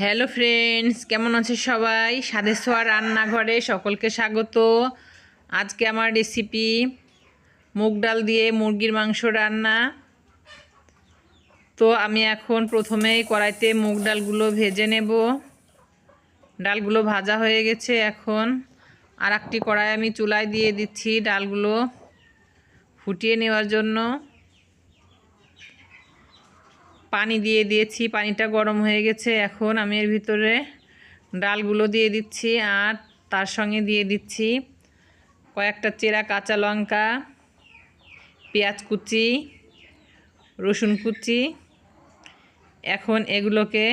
Hello friends কেমন আছে সবাই? স্বাদের সোয়া রান্নাঘরে সকলকে স্বাগত। আজকে আমার রেসিপি মুগ ডাল দিয়ে মুরগির মাংস রান্না। তো আমি এখন প্রথমেই কড়াইতে মুগ ডালগুলো ভেজে নেব। ডালগুলো ভাজা হয়ে গেছে এখন। আর একটি কড়াই আমি চুলায় দিয়ে দিচ্ছি ডালগুলো ফুটিয়ে নেওয়ার জন্য। পানি দিয়ে দিয়েছি, পানিটা গরম হয়ে গেছে। এখন আমি এর ভিতরে ডালগুলো দিয়ে দিচ্ছি আর তার সঙ্গে দিয়ে দিচ্ছি কয়েকটা চেরা কাঁচা লঙ্কা, পেঁয়াজ কুচি, রসুন কুচি। এখন এগুলোকে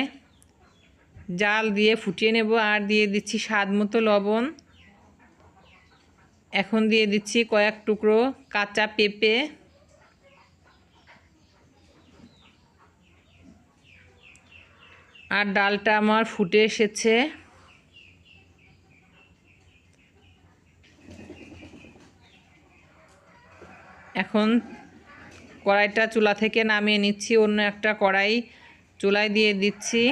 জাল দিয়ে ফুটিয়ে নেব আর দিয়ে দিচ্ছি স্বাদ মতো লবণ। এখন দিয়ে দিচ্ছি কয়েক টুকরো কাঁচা পেঁপে। আর ডালটা আমার ফুটে এসেছে। এখন কড়াইটা চুলা থেকে নামিয়ে নিচ্ছি, অন্য একটা কড়াই চুলায় দিয়ে দিচ্ছি।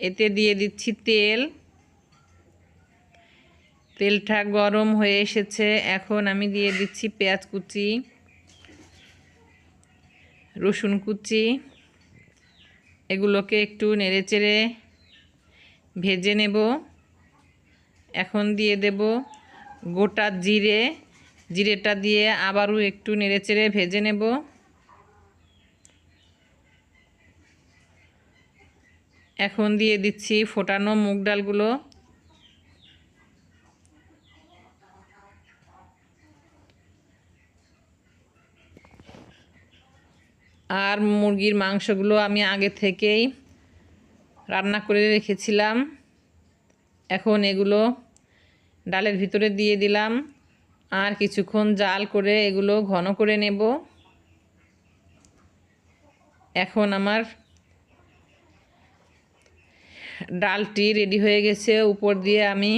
এতে দিয়ে দিচ্ছি তেল। তেলটা গরম হয়ে এসেছে। এখন আমি দিয়ে দিচ্ছি পেঁয়াজ কুচি, রসুন কুচি। এগুলোকে একটু নেড়েচেড়ে ভেজে নেব। এখন দিয়ে দেব গোটা জিরে। জিরেটা দিয়ে আবারও একটু নেড়েচেড়ে ভেজে নেব। এখন দিয়ে দিচ্ছি ফোটানো মুগ ডালগুলো। আর মুরগির মাংসগুলো আমি আগে থেকেই রান্না করে রেখেছিলাম। এখন এগুলো ডালের ভিতরে দিয়ে দিলাম। আর কিছুক্ষণ জাল করে এগুলো ঘন করে নেব। এখন আমার ডালটি রেডি হয়ে গেছে। উপর দিয়ে আমি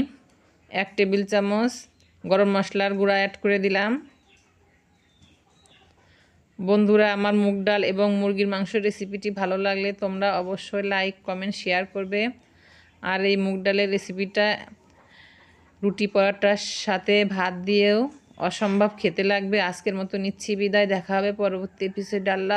এক টেবিল চামচ গরম মশলার গুঁড়া অ্যাড করে দিলাম। বন্ধুরা, আমার মুগ ডাল এবং মুরগির মাংস রেসিপিটি ভালো লাগলে তোমরা অবশ্যই লাইক, কমেন্ট, শেয়ার করবে। আর এই মুগ ডালের রেসিপিটা রুটি পরোটার সাথে ভাত দিয়েও অসম্ভব খেতে লাগবে। আজকের মতো নিচ্ছি বিদায়। দেখা হবে পরবর্তী এপিসোড আল্লাহ